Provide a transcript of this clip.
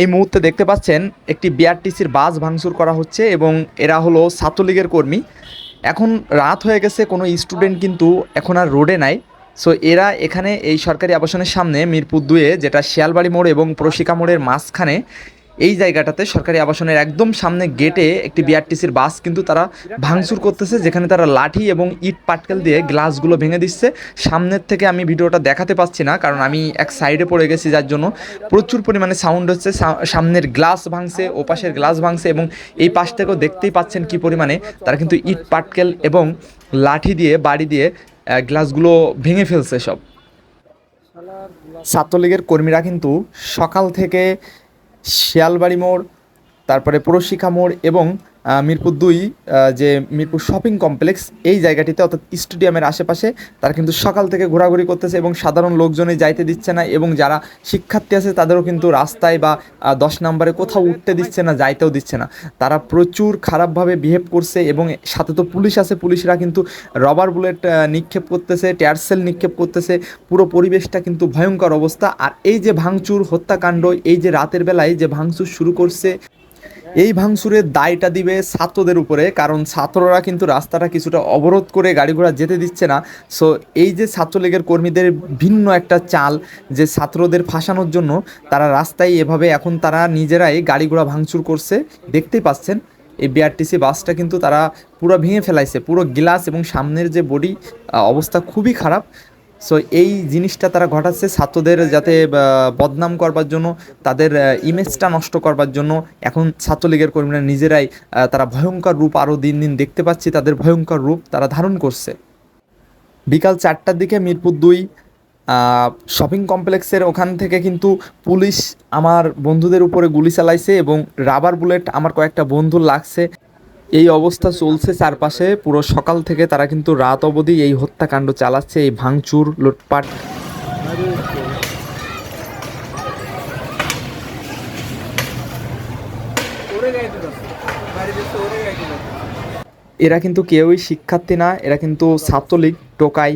এই মুহূর্তে দেখতে পাচ্ছেন একটি বিআরটিসির বাস ভাঙচুর করা হচ্ছে এবং এরা হলো ছাত্রলীগের কর্মী। এখন রাত হয়ে গেছে, কোনো স্টুডেন্ট কিন্তু এখন আর রোডে নাই। সো এরা এখানে এই সরকারি আবাসনের সামনে মিরপুর দুয়ে, যেটা শিয়ালবাড়ি মোড় এবং প্রশিকা মোড়ের মাঝখানে এই জায়গাটাতে সরকারি আবাসনের একদম সামনে গেটে একটি বিআরটিসির বাস কিন্তু তারা ভাঙচুর করতেছে, যেখানে তারা লাঠি এবং ইট পাটকেল দিয়ে গ্লাসগুলো ভেঙে দিচ্ছে। সামনের থেকে আমি ভিডিওটা দেখাতে পাচ্ছি না, কারণ আমি এক সাইডে পড়ে গেছি, যার জন্য প্রচুর পরিমাণে সাউন্ড হচ্ছে। সামনের গ্লাস ভাঙছে ও পাশের গ্লাস ভাঙছে এবং এই পাশ থেকেও দেখতেই পাচ্ছেন কি পরিমাণে তারা কিন্তু ইট, পাটকেল এবং লাঠি দিয়ে, বাড়ি দিয়ে গ্লাসগুলো ভেঙে ফেলছে সব। ছাত্রলীগের কর্মীরা কিন্তু সকাল থেকে শিয়ালবাড়ি মোড় তারপরে পুরশিখা মোড় এবং মিরপুর দুই যে মিরপুর শপিং কমপ্লেক্স, এই জায়গাটিতে অর্থাৎ স্টেডিয়ামের আশেপাশে তারা কিন্তু সকাল থেকে ঘোরাঘুরি করতেছে এবং সাধারণ লোকজনে যাইতে দিচ্ছে না এবং যারা শিক্ষার্থী আছে তাদেরও কিন্তু রাস্তায় বা দশ নম্বরে কোথাও উঠতে দিচ্ছে না, যাইতেও দিচ্ছে না। তারা প্রচুর খারাপভাবে বিহেভ করছে এবং সাথে তো পুলিশ আছে, পুলিশরা কিন্তু রবার বুলেট নিক্ষেপ করতেছে টেয়ারসেল নিক্ষেপ করতেছে, পুরো পরিবেশটা কিন্তু ভয়ঙ্কর অবস্থা। আর এই যে ভাঙচুর, হত্যাকাণ্ড, এই যে রাতের বেলায় যে ভাঙচুর শুরু করছে এই ভাঙচুরের দায়টা দিবে ছাত্রদের উপরে, কারণ ছাত্ররা কিন্তু রাস্তাটা কিছুটা অবরোধ করে গাড়ি ঘোড়া যেতে দিচ্ছে না। সো এই যে ছাত্রলীগের কর্মীদের ভিন্ন একটা চাল যে ছাত্রদের ফাঁসানোর জন্য তারা রাস্তায় এভাবে এখন তারা নিজেরাই গাড়ি ঘোড়া ভাঙচুর করছে। দেখতেই পাচ্ছেন, এই বিআরটিসি বাসটা কিন্তু তারা পুরো ভেঙে ফেলাইছে, পুরো গ্লাস এবং সামনের যে বডি অবস্থা খুবই খারাপ। সো এই জিনিসটা তারা ঘটাচ্ছে ছাত্রদের যাতে বদনাম করবার জন্য, তাদের ইমেজটা নষ্ট করবার জন্য। এখন ছাত্রলীগের কর্মীরা নিজেরাই তারা ভয়ঙ্কর রূপ আরও দিন দিন দেখতে পাচ্ছি, তাদের ভয়ঙ্কর রূপ তারা ধারণ করছে। বিকাল চারটার দিকে মিরপুর দুই শপিং কমপ্লেক্সের ওখান থেকে কিন্তু পুলিশ আমার বন্ধুদের উপরে গুলি চালাইছে এবং রাবার বুলেট আমার কয়েকটা বন্ধুর লাগছে। এই অবস্থা চলছে চারপাশে। পুরো সকাল থেকে তারা কিন্তু রাত অবধি এই হত্যাকাণ্ড চালাচ্ছে, এই ভাঙচুর, লুটপাট। এরা কিন্তু কেউই শিক্ষার্থী না, এরা কিন্তু ছাত্রলীগ, টোকাই।